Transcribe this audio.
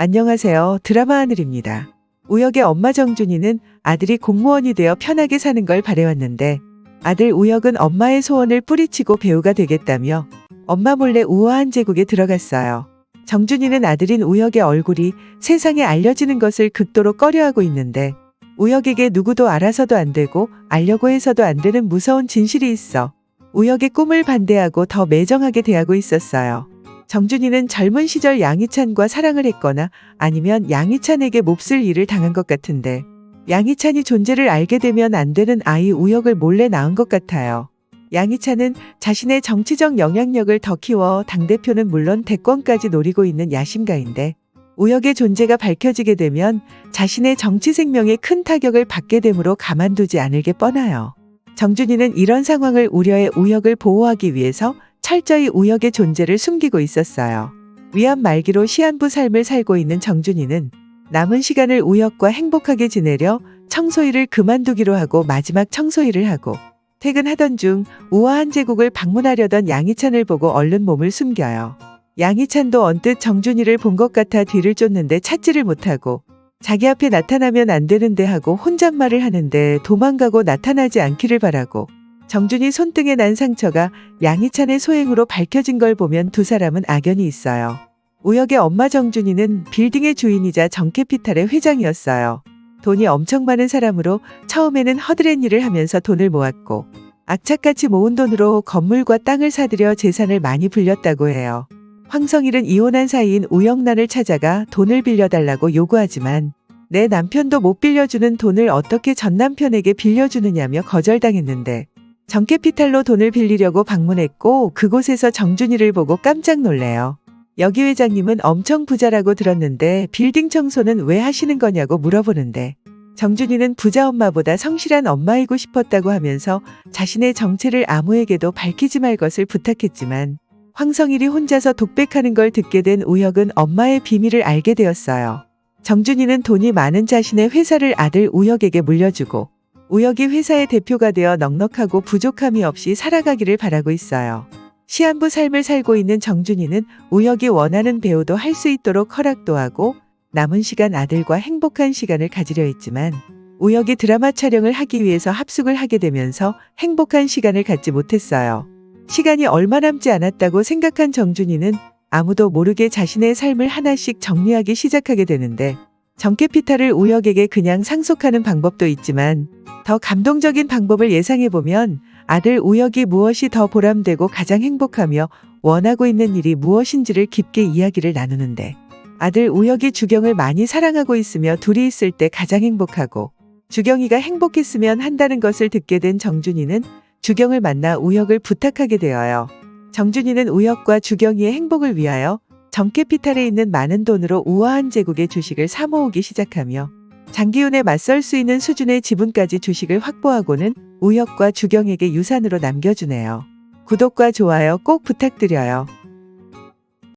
안녕하세요. 드라마 하늘입니다. 우혁의 엄마 정준이는 아들이 공무원이 되어 편하게 사는 걸 바래왔는데 아들 우혁은 엄마의 소원을 뿌리치고 배우가 되겠다며 엄마 몰래 우아한 제국에 들어갔어요. 정준이는 아들인 우혁의 얼굴이 세상에 알려지는 것을 극도로 꺼려하고 있는데 우혁에게 누구도 알아서도 안 되고 알려고 해서도 안 되는 무서운 진실이 있어 우혁의 꿈을 반대하고 더 매정하게 대하고 있었어요. 정준이는 젊은 시절 양희찬과 사랑을 했거나 아니면 양희찬에게 몹쓸 일을 당한 것 같은데 양희찬이 존재를 알게 되면 안 되는 아이 우혁을 몰래 낳은 것 같아요. 양희찬은 자신의 정치적 영향력을 더 키워 당대표는 물론 대권까지 노리고 있는 야심가인데 우혁의 존재가 밝혀지게 되면 자신의 정치 생명에 큰 타격을 받게 되므로 가만두지 않을 게 뻔해요. 정준이는 이런 상황을 우려해 우혁을 보호하기 위해서 철저히 우혁의 존재를 숨기고 있었어요. 위안 말기로 시한부 삶을 살고 있는 정준이는 남은 시간을 우혁과 행복하게 지내려 청소일을 그만두기로 하고 마지막 청소일을 하고 퇴근하던 중 우아한 제국을 방문하려던 양희찬을 보고 얼른 몸을 숨겨요. 양희찬도 언뜻 정준이를 본 것 같아 뒤를 쫓는데 찾지를 못하고 자기 앞에 나타나면 안 되는데 하고 혼잣말을 하는데 도망가고 나타나지 않기를 바라고 정준이 손등에 난 상처가 양희찬의 소행으로 밝혀진 걸 보면 두 사람은 악연이 있어요. 우혁의 엄마 정준이는 빌딩의 주인이자 정캐피탈의 회장이었어요. 돈이 엄청 많은 사람으로 처음에는 허드렛 일을 하면서 돈을 모았고 악착같이 모은 돈으로 건물과 땅을 사들여 재산을 많이 불렸다고 해요. 황성일은 이혼한 사이인 우영란을 찾아가 돈을 빌려달라고 요구하지만 내 남편도 못 빌려주는 돈을 어떻게 전 남편에게 빌려주느냐며 거절당했는데 정캐피탈로 돈을 빌리려고 방문했고 그곳에서 정준이를 보고 깜짝 놀래요. 여기 회장님은 엄청 부자라고 들었는데 빌딩 청소는 왜 하시는 거냐고 물어보는데 정준이는 부자 엄마보다 성실한 엄마이고 싶었다고 하면서 자신의 정체를 아무에게도 밝히지 말 것을 부탁했지만 황성일이 혼자서 독백하는 걸 듣게 된 우혁은 엄마의 비밀을 알게 되었어요. 정준이는 돈이 많은 자신의 회사를 아들 우혁에게 물려주고 우혁이 회사의 대표가 되어 넉넉하고 부족함이 없이 살아가기를 바라고 있어요. 시한부 삶을 살고 있는 정준이는 우혁이 원하는 배우도 할 수 있도록 허락도 하고 남은 시간 아들과 행복한 시간을 가지려 했지만 우혁이 드라마 촬영을 하기 위해서 합숙을 하게 되면서 행복한 시간을 갖지 못했어요. 시간이 얼마 남지 않았다고 생각한 정준이는 아무도 모르게 자신의 삶을 하나씩 정리하기 시작하게 되는데 정캐피탈을 우혁에게 그냥 상속하는 방법도 있지만 더 감동적인 방법을 예상해보면 아들 우혁이 무엇이 더 보람되고 가장 행복하며 원하고 있는 일이 무엇인지를 깊게 이야기를 나누는데 아들 우혁이 주경을 많이 사랑하고 있으며 둘이 있을 때 가장 행복하고 주경이가 행복했으면 한다는 것을 듣게 된 정준이는 주경을 만나 우혁을 부탁하게 되어요. 정준이는 우혁과 주경이의 행복을 위하여 정캐피탈에 있는 많은 돈으로 우아한 제국의 주식을 사 모으기 시작하며 장기훈에 맞설 수 있는 수준의 지분까지 주식을 확보하고는 우혁과 주경에게 유산으로 남겨주네요. 구독과 좋아요 꼭 부탁드려요.